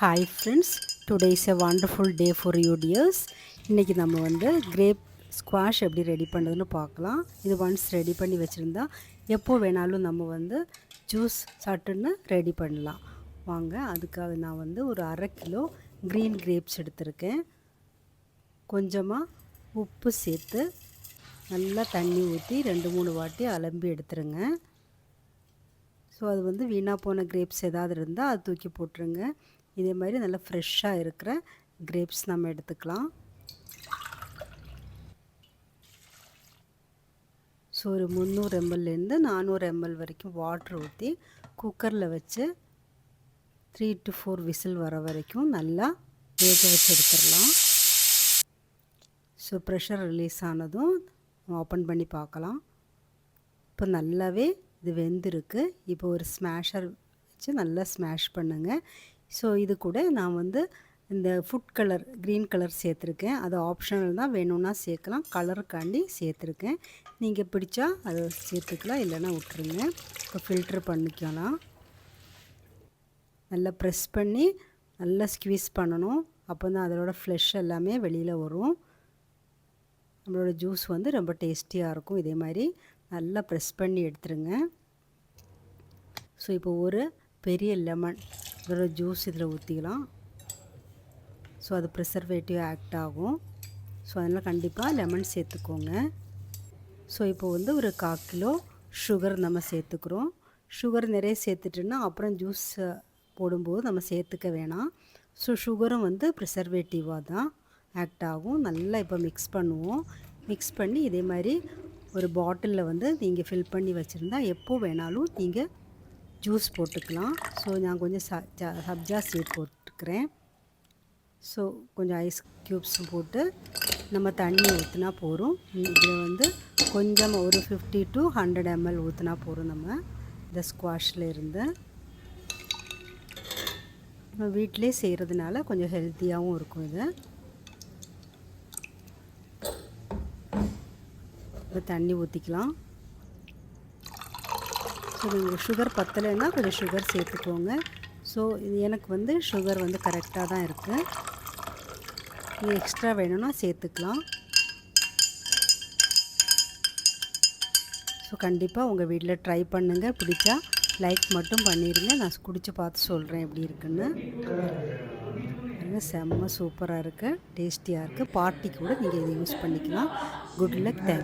Hi friends today is a wonderful day for you dears இன்றைக்கி நம்ம வந்து grape squash எப்படி ரெடி பண்ணுறதுன்னு பார்க்கலாம். இது ஒன்ஸ் ரெடி பண்ணி வச்சுருந்தா எப்போ வேணாலும் நம்ம வந்து ஜூஸ் சட்டுன்னு ரெடி பண்ணலாம். வாங்க அதுக்காக நான் வந்து ஒரு அரை கிலோ க்ரீன் கிரேப்ஸ் எடுத்திருக்கேன். கொஞ்சமாக உப்பு சேர்த்து நல்லா தண்ணி ஊற்றி ரெண்டு மூணு வாட்டி அலம்பி எடுத்துருங்க. ஸோ அது வந்து வீணாக போன கிரேப்ஸ் ஏதாவது இருந்தால் அது தூக்கி போட்டுருங்க. இதே மாதிரி நல்லா ஃப்ரெஷ்ஷாக இருக்கிற கிரேப்ஸ் நம்ம எடுத்துக்கலாம். ஸோ ஒரு முந்நூறு எம்எல்லேருந்து நானூறு எம்எல் வரைக்கும் வாட்ரு ஊற்றி குக்கரில் வச்சு த்ரீ டு ஃபோர் விசில் வர வரைக்கும் நல்லா வேக வச்சு எடுத்துடலாம். ஸோ ப்ரெஷர் ரிலீஸ் ஆனதும் ஓப்பன் பண்ணி பார்க்கலாம். இப்போ நல்லாவே இது வெந்திருக்கு. இப்போ ஒரு ஸ்மேஷர் வச்சு நல்லா ஸ்மேஷ் பண்ணுங்கள் ஸோ இது கூட நான் வந்து இந்த ஃபுட் கலர் க்ரீன் கலர் சேர்த்துருக்கேன். அது ஆப்ஷனல் தான் வேணும்னா சேர்க்கலாம். கலருக்காண்டி சேர்த்துருக்கேன். நீங்கள் பிடிச்சா அதை சேர்த்துக்கலாம் இல்லைன்னா விட்டுருங்க. இப்போ ஃபில்ட்ரு பண்ணிக்கலாம். நல்லா ப்ரெஸ் பண்ணி நல்லா ஸ்க்வீஸ் பண்ணணும். அப்போ தான் அதோட ஃப்ளெஷ் எல்லாமே வெளியில் வரும். நம்மளோட ஜூஸ் வந்து ரொம்ப டேஸ்டியாக இருக்கும். இதே மாதிரி நல்லா ப்ரெஸ் பண்ணி எடுத்துருங்க. ஸோ இப்போ ஒரு பெரிய லெமன் இதோட ஜூஸ் இதில் ஊற்றிக்கலாம். ஸோ அது ப்ரிசர்வேட்டிவ் ஆக்ட் ஆகும். ஸோ அதனால் கண்டிப்பாக லெமன் சேர்த்துக்கோங்க. ஸோ இப்போ வந்து ஒரு கால் கிலோ சுகர் நம்ம சேர்த்துக்கிறோம். சுகர் நிறைய சேர்த்துட்டோன்னா அப்புறம் ஜூஸ் போடும்போது நம்ம சேர்த்துக்க வேணாம். ஸோ சுகரும் வந்து ப்ரிசர்வேட்டிவாக தான் ஆக்ட் ஆகும். நல்லா இப்போ மிக்ஸ் பண்ணுவோம். மிக்ஸ் பண்ணி இதே மாதிரி ஒரு பாட்டிலில் வந்து நீங்கள் ஃபில் பண்ணி வச்சுருந்தா எப்போ வேணாலும் நீங்கள் ஜூஸ் போட்டுக்கலாம். ஸோ நான் கொஞ்சம் ச சப்ஜா சீட் போட்டுக்கிறேன். ஸோ கொஞ்சம் ஐஸ் க்யூப்ஸும் போட்டு நம்ம தண்ணி ஊற்றினா போகிறோம் இதில் வந்து கொஞ்சம் ஒரு ஃபிஃப்டி டு ஹண்ட்ரட் எம்எல் ஊற்றினா போகிறோம் நம்ம. இந்த ஸ்குவாஷில் இருந்து. நம்ம வீட்டிலே செய்கிறதுனால கொஞ்சம் ஹெல்த்தியாகவும் இருக்கும் இது. இப்போ தண்ணி ஊற்றிக்கலாம் ஸோ நீங்கள் சுகர் பத்தலைன்னா கொஞ்சம் சுகர் சேர்த்துக்கோங்க. ஸோ இது எனக்கு வந்து சுகர் வந்து கரெக்டாக தான் இருக்குது நீங்கள் எக்ஸ்ட்ரா வேணும்னா சேர்த்துக்கலாம். ஸோ கண்டிப்பாக உங்கள் வீட்டில் ட்ரை பண்ணுங்கள் பிடிச்சா லைக் மட்டும் பண்ணிடுங்க நான் குடித்து பார்த்து சொல்கிறேன் எப்படி இருக்குன்னு. செம்ம சூப்பராக இருக்குது டேஸ்டியாக இருக்குது பார்ட்டி கூட நீங்கள் இதை யூஸ் பண்ணிக்கலாம். Good luck thank